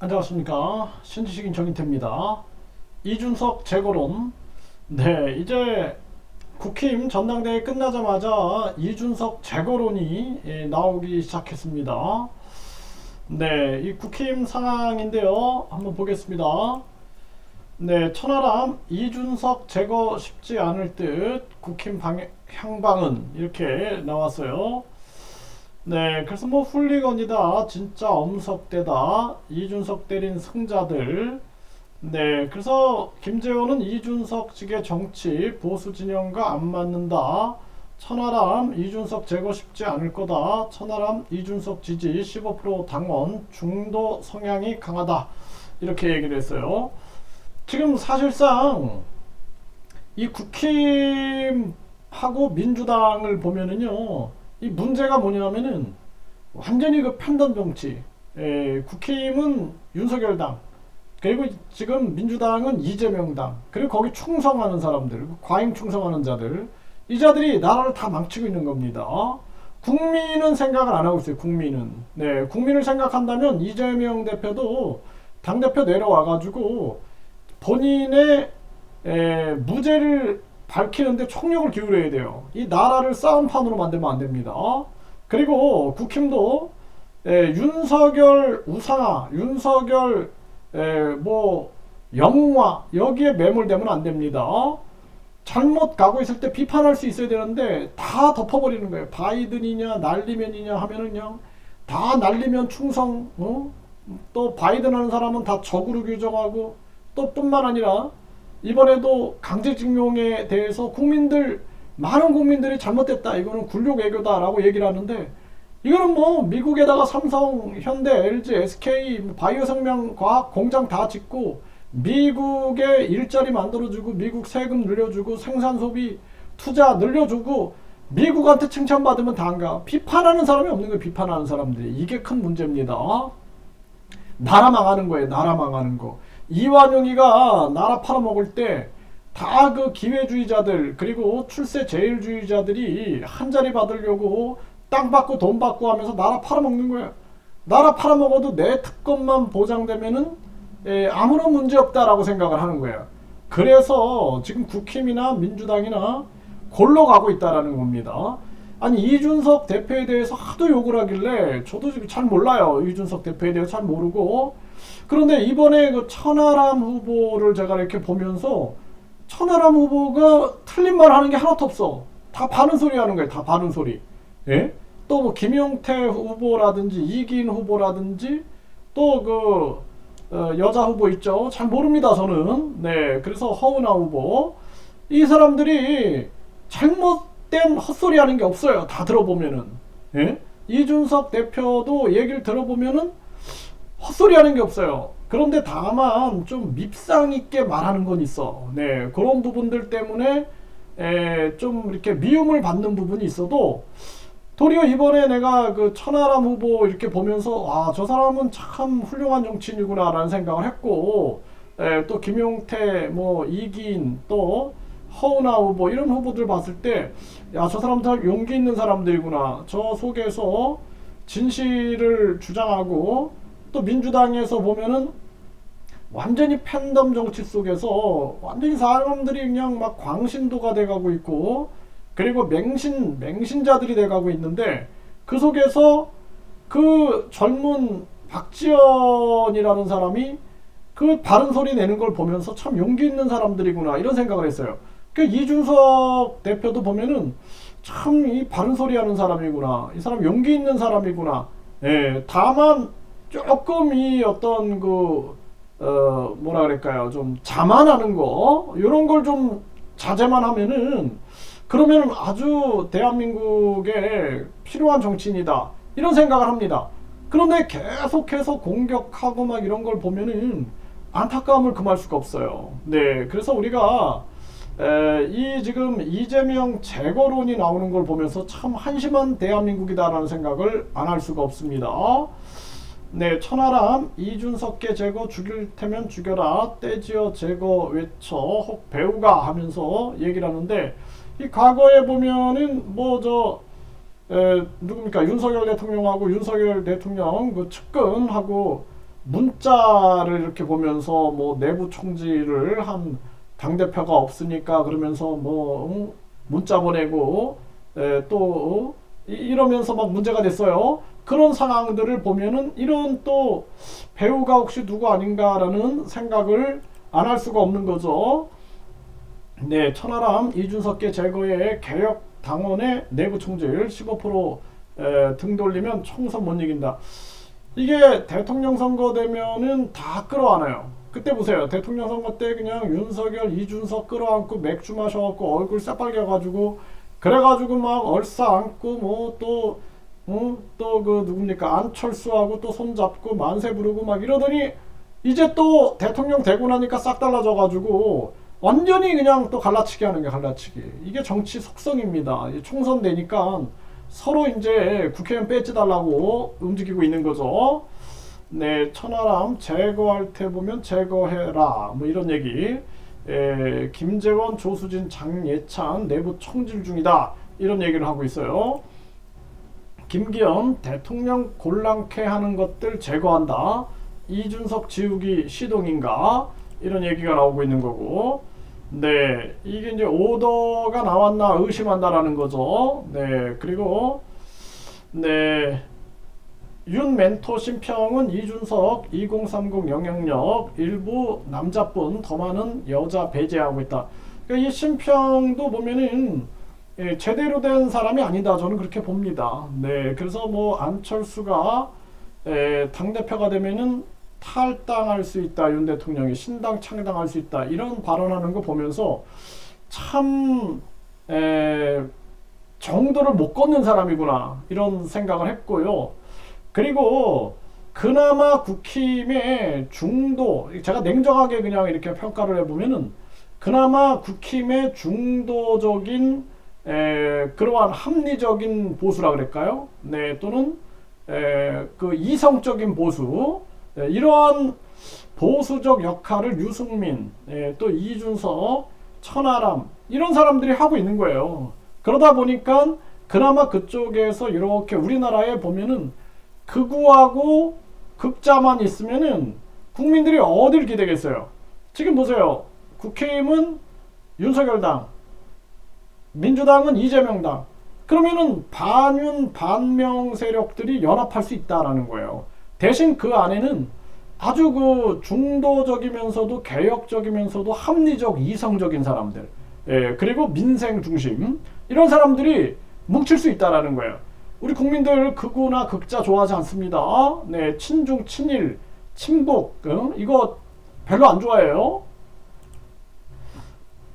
안녕하십니까. 신지식인 정인태입니다. 이준석 재거론. 네 이제 국힘 전당대회 끝나자마자 이준석 재거론이 예, 나오기 시작했습니다. 네이 국힘 상황인데요. 한번 보겠습니다. 네 천하람 이준석 제거 쉽지 않을 듯 국힘 방, 향방은 이렇게 나왔어요 네, 그래서 뭐 훌리건이다, 진짜 엄석대다, 이준석 때린 승자들. 네, 그래서 김재원은 이준석 측의 정치 보수 진영과 안 맞는다. 천하람 이준석 제거 쉽지 않을 거다. 천하람 이준석 지지 15% 당원 중도 성향이 강하다. 이렇게 얘기를 했어요. 지금 사실상 이 국힘하고 민주당을 보면은요. 이 문제가 뭐냐면은 완전히 그 편단 정치. 에, 국힘은 윤석열 당. 그리고 지금 민주당은 이재명 당. 그리고 거기 충성하는 사람들, 과잉 충성하는 자들. 이 자들이 나라를 다 망치고 있는 겁니다. 국민은 생각을 안 하고 있어요. 국민은. 네, 국민을 생각한다면 이재명 대표도 당 대표 내려와 가지고 본인의 에, 무죄를 밝히는데 총력을 기울여야 돼요. 이 나라를 싸움판으로 만들면 안 됩니다. 그리고 국힘도 에, 윤석열 우상화, 윤석열 에, 뭐 영웅화 여기에 매몰되면 안 됩니다. 잘못 가고 있을 때 비판할 수 있어야 되는데 다 덮어버리는 거예요. 바이든이냐 날리면이냐 하면은요 다 날리면 충성, 어? 또 바이든 하는 사람은 다 적으로 규정하고 또 뿐만 아니라 이번에도 강제징용에 대해서 국민들 많은 국민들이 잘못됐다. 이거는 굴욕 애교다라고 얘기를 하는데 이거는 뭐 미국에다가 삼성, 현대, LG, SK, 뭐 바이오 생명 과학 공장 다 짓고 미국에 일자리 만들어주고 미국 세금 늘려주고 생산 소비 투자 늘려주고 미국한테 칭찬받으면 다안가 비판하는 사람이 없는 거예요. 비판하는 사람들이 이게 큰 문제입니다. 나라 망하는 거예요. 나라 망하는 거. 이완용이가 나라 팔아먹을 때 다 그 기회주의자들 그리고 출세 제일주의자들이 한 자리 받으려고 땅 받고 돈 받고 하면서 나라 팔아먹는 거야. 나라 팔아먹어도 내 특권만 보장되면은 에, 아무런 문제 없다라고 생각을 하는 거야. 그래서 지금 국힘이나 민주당이나 골로 가고 있다라는 겁니다. 아니 이준석 대표에 대해서 하도 욕을 하길래 저도 지금 잘 몰라요. 이준석 대표에 대해서 잘 모르고 그런데 이번에 그 천하람 후보를 제가 이렇게 보면서 천하람 후보가 틀린 말 하는 게 하나도 없어. 다 바른 소리 하는 거예요. 다 바른 소리. 예? 또 뭐 김용태 후보라든지 이긴 후보라든지 또그 어, 여자 후보 있죠. 잘 모릅니다. 저는. 네. 그래서 허은아 후보 이 사람들이 잘못 된 헛소리 하는 게 없어요. 다 들어보면은. 예? 이준석 대표도 얘기를 들어보면은 헛소리 하는 게 없어요. 그런데 다만 좀 밉상 있게 말하는 건 있어. 네, 그런 부분들 때문에 에, 좀 이렇게 미움을 받는 부분이 있어도 도리어 이번에 내가 그 천하람 후보 이렇게 보면서 아, 저 사람은 참 훌륭한 정치인이구나라는 생각을 했고 에, 또 김용태, 뭐 이긴 또 허은하 후보 이런 후보들 봤을 때 야, 저 사람들 용기 있는 사람들이구나. 저 속에서 진실을 주장하고 또 민주당에서 보면은 완전히 팬덤 정치 속에서 완전히 사람들이 그냥 막 광신도가 돼가고 있고 그리고 맹신 맹신자들이 돼가고 있는데 그 속에서 그 젊은 박지원이라는 사람이 그 바른 소리 내는 걸 보면서 참 용기 있는 사람들이구나 이런 생각을 했어요. 그 이준석 대표도 보면은 참 이 바른 소리 하는 사람이구나. 이 사람 용기 있는 사람이구나. 예, 다만 조금 이 어떤 그, 어, 뭐라 그럴까요. 좀 자만하는 거, 이런 걸 좀 자제만 하면은, 그러면 아주 대한민국에 필요한 정치인이다. 이런 생각을 합니다. 그런데 계속해서 공격하고 막 이런 걸 보면은 안타까움을 금할 수가 없어요. 네. 그래서 우리가 에, 이 지금 이재명 재거론이 나오는 걸 보면서 참 한심한 대한민국이다라는 생각을 안 할 수가 없습니다. 네, 천하람 이준석계 제거 죽일 테면 죽여라 떼지어 제거 외쳐 혹 배우가 하면서 얘기를 하는데 이 과거에 보면은 뭐저 누굽니까 윤석열 대통령하고 윤석열 대통령 그 측근하고 문자를 이렇게 보면서 뭐 내부 총질을 한 당 대표가 없으니까 그러면서 뭐 응? 문자 보내고 에, 또 이- 이러면서 막 문제가 됐어요. 그런 상황들을 보면은 이런 또 배우가 혹시 누구 아닌가라는 생각을 안 할 수가 없는 거죠. 네, 천하람 이준석계 제거에 개혁 당원의 내부 총질 15% 에, 등 돌리면 총선 못 이긴다. 이게 대통령 선거 되면은 다 끌어안아요. 그때 보세요. 대통령 선거 때 그냥 윤석열, 이준석 끌어안고 맥주 마셔갖고 얼굴 새빨개가지고 그래가지고 막 얼싸 안고 뭐또 어? 또그 누굽니까 안철수하고 또 손잡고 만세 부르고 막 이러더니 이제 또 대통령 되고 나니까 싹 달라져가지고 완전히 그냥 또 갈라치기 하는 게 갈라치기. 이게 정치 속성입니다. 이 총선 되니까 서로 이제 국회의원 빼지 달라고 움직이고 있는 거죠. 네, 천하람 제거할 테 보면 제거해라. 뭐 이런 얘기. 에, 김재원, 조수진, 장예찬 내부 총질 중이다. 이런 얘기를 하고 있어요. 김기현 대통령 곤란케 하는 것들 제거한다. 이준석 지우기 시동인가? 이런 얘기가 나오고 있는 거고. 네, 이게 이제 오더가 나왔나 의심한다라는 거죠. 네, 그리고 네. 윤 멘토 심평은 이준석 2030 영향력 일부 남자뿐 더 많은 여자 배제하고 있다. 그러니까 이 심평도 보면은 예, 제대로 된 사람이 아니다. 저는 그렇게 봅니다. 네, 그래서 뭐 안철수가 에, 당 대표가 되면은 탈당할 수 있다. 윤 대통령이 신당 창당할 수 있다. 이런 발언하는 거 보면서 참 에, 정도를 못 걷는 사람이구나 이런 생각을 했고요. 그리고 그나마 국힘의 중도 제가 냉정하게 그냥 이렇게 평가를 해보면은 그나마 국힘의 중도적인 에, 그러한 합리적인 보수라 그럴까요? 네 또는 에, 그 이성적인 보수 에, 이러한 보수적 역할을 유승민 에, 또 이준석 천하람 이런 사람들이 하고 있는 거예요. 그러다 보니까 그나마 그쪽에서 이렇게 우리나라에 보면은 극우하고 극자만 있으면은 국민들이 어딜 기대겠어요? 지금 보세요. 국회의원은 윤석열당, 민주당은 이재명당. 그러면은 반윤 반명 세력들이 연합할 수 있다라는 거예요. 대신 그 안에는 아주 그 중도적이면서도 개혁적이면서도 합리적 이성적인 사람들, 예, 그리고 민생 중심 이런 사람들이 뭉칠 수 있다라는 거예요. 우리 국민들 극우나 극자 좋아하지 않습니다. 네, 친중, 친일, 친북, 응? 이거 별로 안 좋아해요.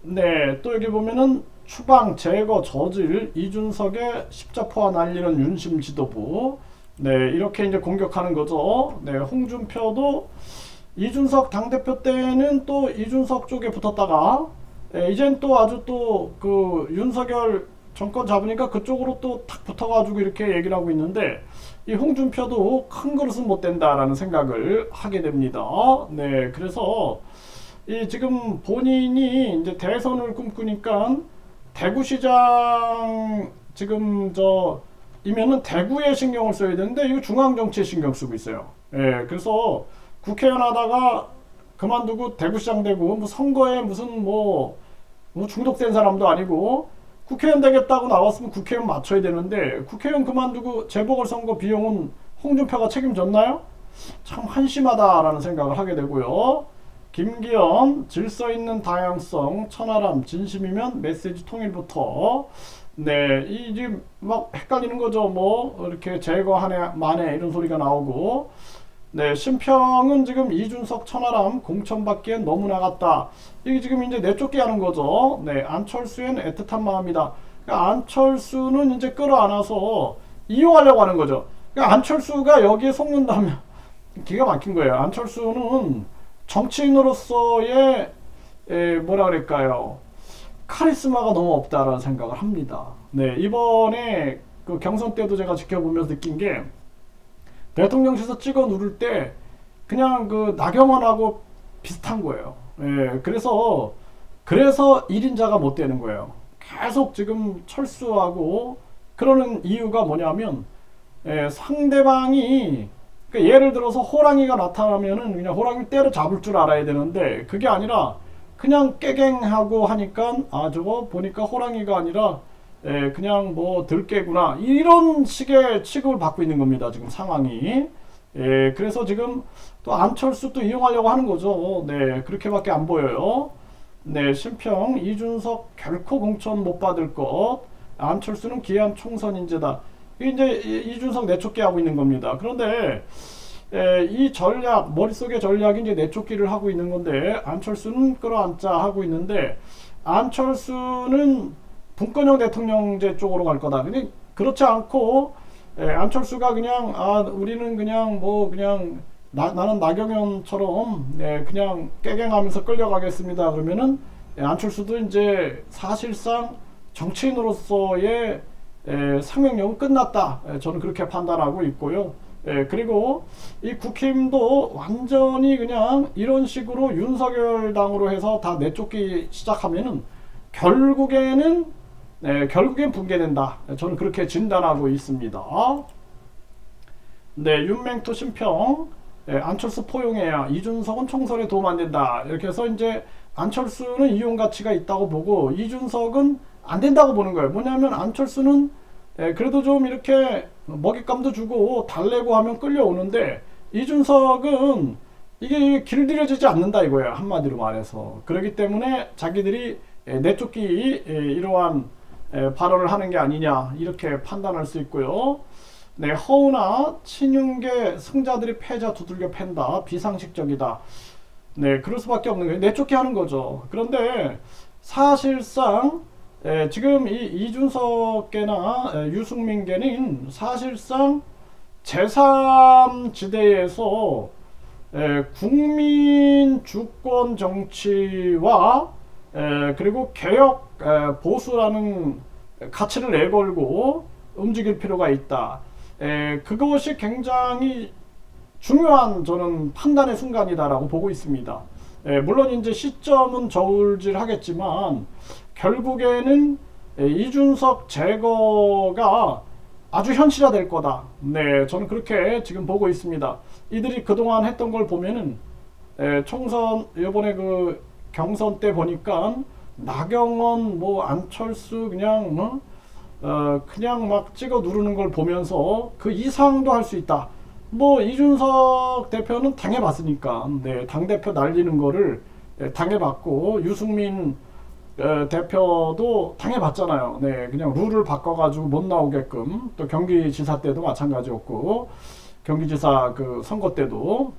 네, 또 여기 보면은 추방, 제거, 저질, 이준석의 십자포화 날리는 윤심 지도부. 네, 이렇게 이제 공격하는 거죠. 네, 홍준표도 이준석 당대표 때는 또 이준석 쪽에 붙었다가, 네, 이젠 또 아주 또 그 윤석열 정권 잡으니까 그쪽으로 또 탁 붙어가지고 이렇게 얘기를 하고 있는데, 이 홍준표도 큰 그릇은 못 된다라는 생각을 하게 됩니다. 네, 그래서 이 지금 본인이 이제 대선을 꿈꾸니까 대구시장 지금 저 이면은 대구에 신경을 써야 되는데 이거 중앙 정치에 신경 쓰고 있어요. 예, 그래서 국회의원 하다가 그만두고 대구시장 되고 뭐 선거에 무슨 뭐, 뭐 중독된 사람도 아니고 국회의원 되겠다고 나왔으면 국회의원 맞춰야 되는데 국회의원 그만두고 재보궐선거 비용은 홍준표가 책임졌나요? 참 한심하다라는 생각을 하게 되고요. 김기현 질서 있는 다양성 천하람 진심이면 메시지 통일부터 네, 이 지금 막 헷갈리는 거죠. 뭐 이렇게 제거하네 만에 이런 소리가 나오고 네, 심평은 지금 이준석 천하람 공천받기엔 너무 나갔다. 이게 지금 이제 내쫓기 하는 거죠. 네, 안철수엔 애틋한 마음이다. 그러니까 안철수는 이제 끌어안아서 이용하려고 하는 거죠. 그러니까 안철수가 여기에 속는다면 기가 막힌 거예요. 안철수는 정치인으로서의 에, 뭐라 그럴까요? 카리스마가 너무 없다라는 생각을 합니다. 네, 이번에 그 경선 때도 제가 지켜보면서 느낀 게 대통령실에서 찍어 누를 때 그냥 그 나경원하고 비슷한 거예요. 예, 그래서 그래서 1인자가 못 되는 거예요. 계속 지금 철수하고 그러는 이유가 뭐냐면 예, 상대방이 그러니까 예를 들어서 호랑이가 나타나면은 그냥 호랑이 때려 잡을 줄 알아야 되는데 그게 아니라 그냥 깨갱하고 하니까 아 저거 보니까 호랑이가 아니라 에, 그냥 뭐 들깨구나. 이런 식의 취급을 받고 있는 겁니다 지금 상황이. 예, 그래서 지금 또 안철수도 이용하려고 하는 거죠. 네 그렇게밖에 안 보여요. 네 심평 이준석 결코 공천 못 받을 것. 안철수는 기한 총선 인재다. 이제 이- 이준석 내쫓기 하고 있는 겁니다. 그런데 에, 이 전략 머릿속에 전략이 이제 내쫓기를 하고 있는 건데 안철수는 끌어안자 하고 있는데 안철수는 분권형 대통령제 쪽으로 갈 거다. 근데 그렇지 않고 에, 안철수가 그냥 아 우리는 그냥 뭐 그냥 나, 나는 나경원처럼 예, 그냥 깨갱하면서 끌려가겠습니다. 그러면은 예, 안철수도 이제 사실상 정치인으로서의 에, 상명력은 끝났다. 에, 저는 그렇게 판단하고 있고요. 예, 그리고 이 국힘도 완전히 그냥 이런 식으로 윤석열 당으로 해서 다 내쫓기 시작하면은 결국에는 네, 결국엔 붕괴된다. 예, 저는 그렇게 진단하고 있습니다. 네, 윤맹토 심평 예, 안철수 포용해야 이준석은 총선에 도움 안 된다. 이렇게 해서 이제 안철수는 이용 가치가 있다고 보고 이준석은 안 된다고 보는 거예요. 뭐냐면 안철수는 예, 그래도 좀 이렇게 먹잇감도 주고 달래고 하면 끌려오는데 이준석은 이게 길들여지지 않는다 이거예요 한마디로 말해서 그렇기 때문에 자기들이 예, 내쫓기 예, 이러한 예, 발언을 하는 게 아니냐 이렇게 판단할 수 있고요. 네 허우나 친윤계 승자들이 패자 두들겨 팬다 비상식적이다. 네 그럴 수밖에 없는 거예요 내쫓기 하는 거죠. 그런데 사실상 예, 지금 이 이준석계나 예, 유승민계는 사실상 제3지대에서 예, 국민 주권 정치와 예, 그리고 개혁 예, 보수라는 가치를 내걸고 움직일 필요가 있다. 예, 그것이 굉장히 중요한 저는 판단의 순간이다라고 보고 있습니다. 예, 물론 이제 시점은 저울질하겠지만 결국에는 예, 이준석 제거가 아주 현실화될 거다. 네, 저는 그렇게 지금 보고 있습니다. 이들이 그동안 했던 걸 보면은 예, 총선 이번에 그 경선 때 보니까 나경원 뭐 안철수 그냥 어? 어, 그냥 막 찍어 누르는 걸 보면서 그 이상도 할 수 있다. 뭐 이준석 대표는 당해봤으니까 네, 당 대표 날리는 거를 예, 당해봤고 유승민 어, 대표도 당해봤잖아요. 네, 그냥 룰을 바꿔가지고 못 나오게끔 또 경기지사 때도 마찬가지였고 경기지사 그 선거 때도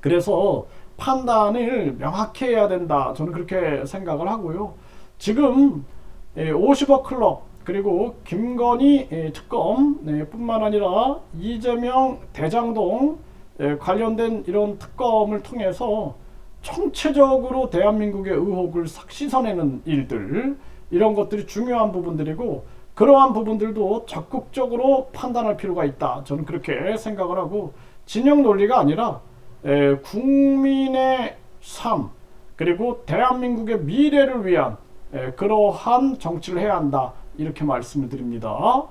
그래서 판단을 명확히 해야 된다. 저는 그렇게 생각을 하고요. 지금 예, 50억 클럽 그리고 김건희 예, 특검 네, 뿐만 아니라 이재명 대장동 예, 관련된 이런 특검을 통해서 총체적으로 대한민국의 의혹을 싹 씻어내는 일들 이런 것들이 중요한 부분들이고 그러한 부분들도 적극적으로 판단할 필요가 있다. 저는 그렇게 생각을 하고 진영 논리가 아니라 에, 국민의 삶 그리고 대한민국의 미래를 위한 에, 그러한 정치를 해야 한다. 이렇게 말씀을 드립니다.